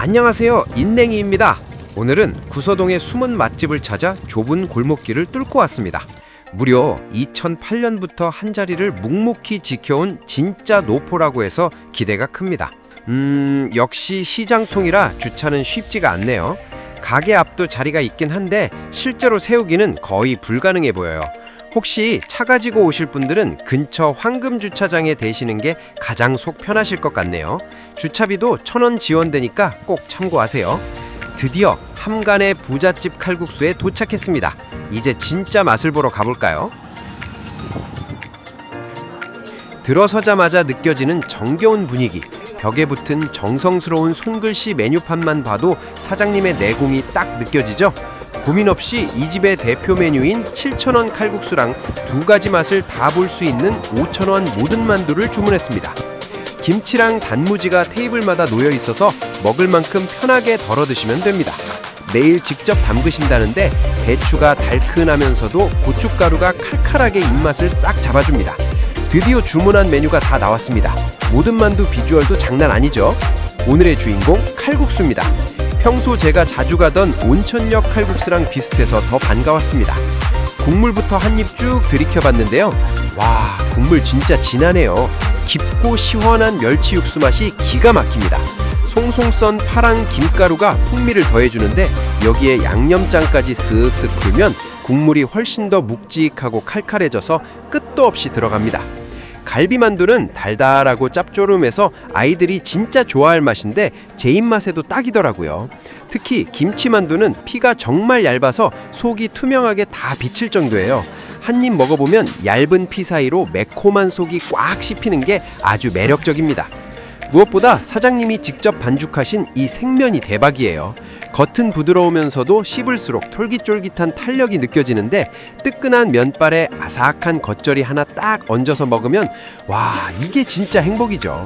안녕하세요. 인냉이입니다. 오늘은 구서동의 숨은 맛집을 찾아 좁은 골목길을 뚫고 왔습니다. 무려 2008년부터 한 자리를 묵묵히 지켜온 진짜 노포라고 해서 기대가 큽니다. 음, 역시 시장통이라 주차는 쉽지가 않네요. 가게 앞도 자리가 있긴 한데 실제로 세우기는 거의 불가능해 보여요. 혹시 차 가지고 오실 분들은 근처 황금 주차장에 대시는 게 가장 속 편하실 것 같네요. 주차비도 천 원 지원되니까 꼭 참고하세요. 드디어 함간의 부잣집 칼국수에 도착했습니다. 이제 진짜 맛을 보러 가볼까요? 들어서자마자 느껴지는 정겨운 분위기. 벽에 붙은 정성스러운 손글씨 메뉴판만 봐도 사장님의 내공이 딱 느껴지죠? 고민 없이 이 집의 대표 메뉴인 7,000원 칼국수랑 두 가지 맛을 다 볼 수 있는 5,000원 모든 만두를 주문했습니다. 김치랑 단무지가 테이블마다 놓여 있어서 먹을 만큼 편하게 덜어 드시면 됩니다. 내일 직접 담그신다는데 배추가 달큰하면서도 고춧가루가 칼칼하게 입맛을 싹 잡아줍니다. 드디어 주문한 메뉴가 다 나왔습니다. 모든 만두 비주얼도 장난 아니죠? 오늘의 주인공 칼국수입니다. 평소 제가 자주 가던 온천역 칼국수랑 비슷해서 더 반가웠습니다. 국물부터 한 입 쭉 들이켜봤는데요. 와, 국물 진짜 진하네요. 깊고 시원한 멸치 육수 맛이 기가 막힙니다. 송송 썬 파랑 김가루가 풍미를 더해주는데 여기에 양념장까지 쓱쓱 풀면 국물이 훨씬 더 묵직하고 칼칼해져서 끝도 없이 들어갑니다. 갈비만두는 달달하고 짭조름해서 아이들이 진짜 좋아할 맛인데 제 입맛에도 딱이더라고요. 특히 김치만두는 피가 정말 얇아서 속이 투명하게 다 비칠 정도예요. 한 입 먹어보면 얇은 피 사이로 매콤한 속이 꽉 씹히는 게 아주 매력적입니다. 무엇보다 사장님이 직접 반죽하신 이 생면이 대박이에요. 겉은 부드러우면서도 씹을수록 쫄깃쫄깃한 탄력이 느껴지는데 뜨끈한 면발에 아삭한 겉절이 하나 딱 얹어서 먹으면 와 이게 진짜 행복이죠.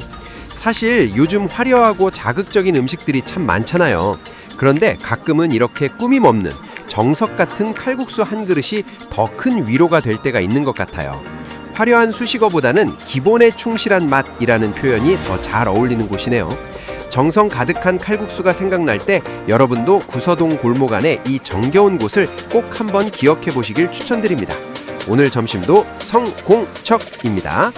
사실 요즘 화려하고 자극적인 음식들이 참 많잖아요. 그런데 가끔은 이렇게 꾸밈 없는 정석 같은 칼국수 한 그릇이 더 큰 위로가 될 때가 있는 것 같아요. 화려한 수식어보다는 기본에 충실한 맛이라는 표현이 더 잘 어울리는 곳이네요. 정성 가득한 칼국수가 생각날 때 여러분도 구서동 골목 안에 이 정겨운 곳을 꼭 한번 기억해 보시길 추천드립니다. 오늘 점심도 성공척입니다.